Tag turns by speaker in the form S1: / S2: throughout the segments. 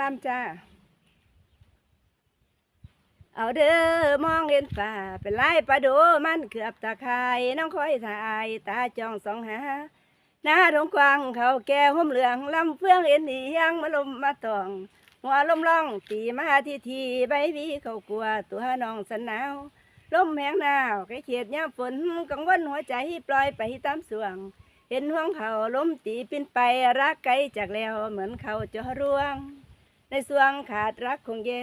S1: ลำจ้า เอาเด้อมองเห็นป่าเป็นไรปลาโดมันเกือบตาคายน้องคอยถ่ายตาจ้องสองหาหน้าดงกวางเขาแก้ห่มเหลืองลำเฟืองเอ็นเอียงมาลมมาตอง หัวลมล่องตีมาทีทีใบวีเขากลัวตัวน้องสนาวลมแหงหนาวไก่เขียดยาฝนกังวลหัวใจปล่อยไปตามสวง เห็นห่วงเขาล้มตีปินไปรักไกลจากแล้วเหมือนเขาจะร่วง ในสวงขาดรักคงแย่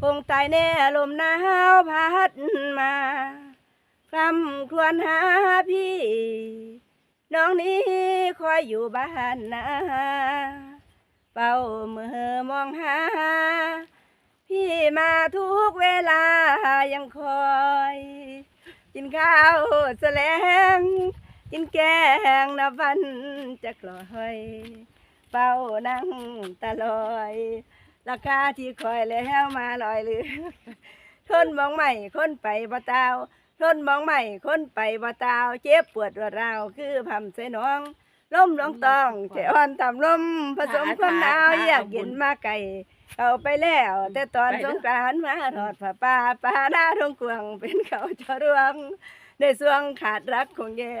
S1: คงตายแน่ลมหนาวพัดมาคลำครวญหาพี่ น้องนี้คอยอยู่บ้านนาเฝ้ามือมองหา พี่มาทุกเวลายังคอย กินข้าวแสลงกินแกงนับวันจะกลอย เฝ้านั่งตะลอยราคาที่คอยแล้วมาลอยเรือทนมองใหม่คนไปบ่ตาวทนมองใหม่คนไปบ่ตาวเจ็บปวดรวดราวคือพำใส่น้องล้มลงตองใจอ่อนต่ำลมผสมความหนาวอยากกินมาไก่เข้าไปแล้ว แต่ตอนสงกรานต์มาถอดผ้าป่าป่าหน้าทงกวางเป็นเขาจะรวงในสวงขาดรักคงแย่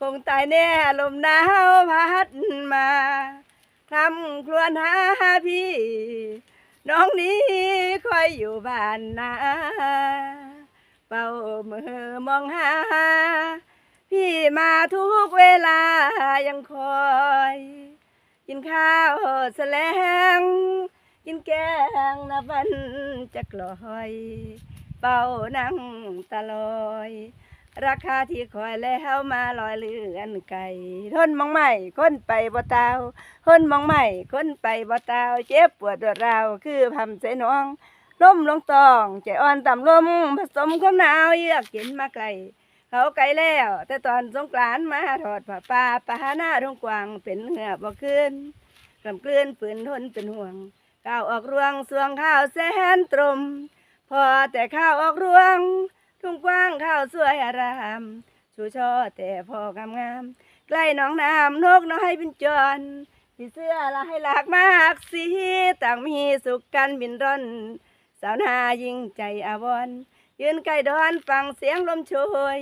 S1: คงตายแน่ลมหนาวพัดมา ทำครวญหาพี่ น้องนี้คอยอยู่บ้านนาเป่ามือมองหา พี่มาทุกเวลายังคอย กินข้าวแสลง กินแกงนับวันจะกลอย เป่านั่งตะลอย ราคาที่คอยแล้วมาลอยเลือนไก่ทนมองใหม่คนไปบ่ตาวคนมองใหม่คนไปบ่ตาเจ็บปวดรวดราวคือพำใส่น้องล้มลงตองใจอ่อนต่ำลมผสมความหนาวเยือกเย็นมาไกลเขาไกลแล้ว แต่ตอนสงกรานต์มาถอดผ้าป่าปาหน้าทงกวางเป็นเหงือบ่ขึ้นกำกลืนปืนทนเป็นห่วงก้าวออกรวงสวงข้าวแสนตรม พอแต่ข้าวออกรวง ทุ่งกว้างข้าวสวยอารามชูช่อแต่พอกำงามใกล้หนองน้ำนกน้อยเป็นจรพี่เสื้อลายหลากมากสีต่างมีสุขกันบินร่อนสาวนายิ่งใจอาวรยืนใกล้ดอนฟังเสียงลมโชย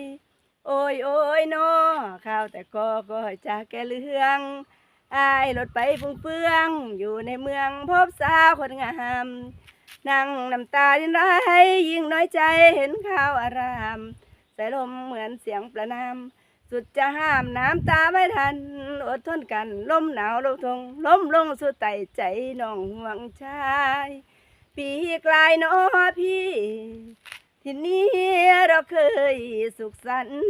S1: โอ้ยโอ้ยโนอข้าวแต่ก็ก็จากแกเรื่องอายรถไปฟุ้งเฟือง อยู่ในเมืองพบสาวคนงาม นั่งน้ำตาดินไหลยิ่งน้อยใจเห็นข้าวอารามสายลมเหมือนเสียงประนาม สุดจะห้ามน้ำตาไม่ทัน อดทนกันลมหนาวลมทงลมลงสู่ไตใจน้องห่วงชายปีกลายเนอพี่ ที่นี้เราเคยสุขสันต์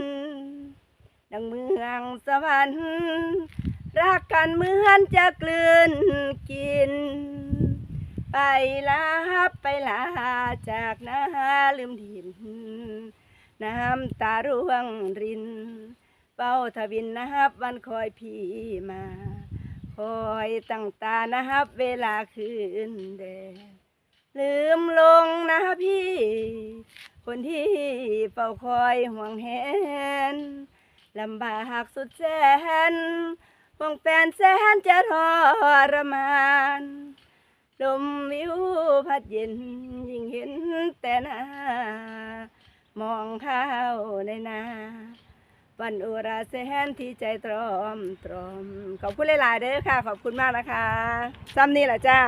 S1: ดังเมืองสวรรค์รักกันเหมือนจะกลืนกิน ไปลาไปลาจากนาลืมดิน น้ำตาร่วงริน เป้าทวินนะครับวันคอยพี่มา คอยตั้งตานะครับ เวลาคืนแดดลืมลงนะพี่ คนที่เฝ้าคอยห่วงแหนลำบากสุดแสนห่วงแฟนแสนจะทรมาน ลมวิวพัดเย็นยิ่งเห็นแต่หน้ามองข้าวในนาวันอุราแสนที่ใจตรอมตรอม ขอบคุณหลาย ๆ เด้อค่ะ ขอบคุณมากนะคะซ้ำนี่แหละจ้า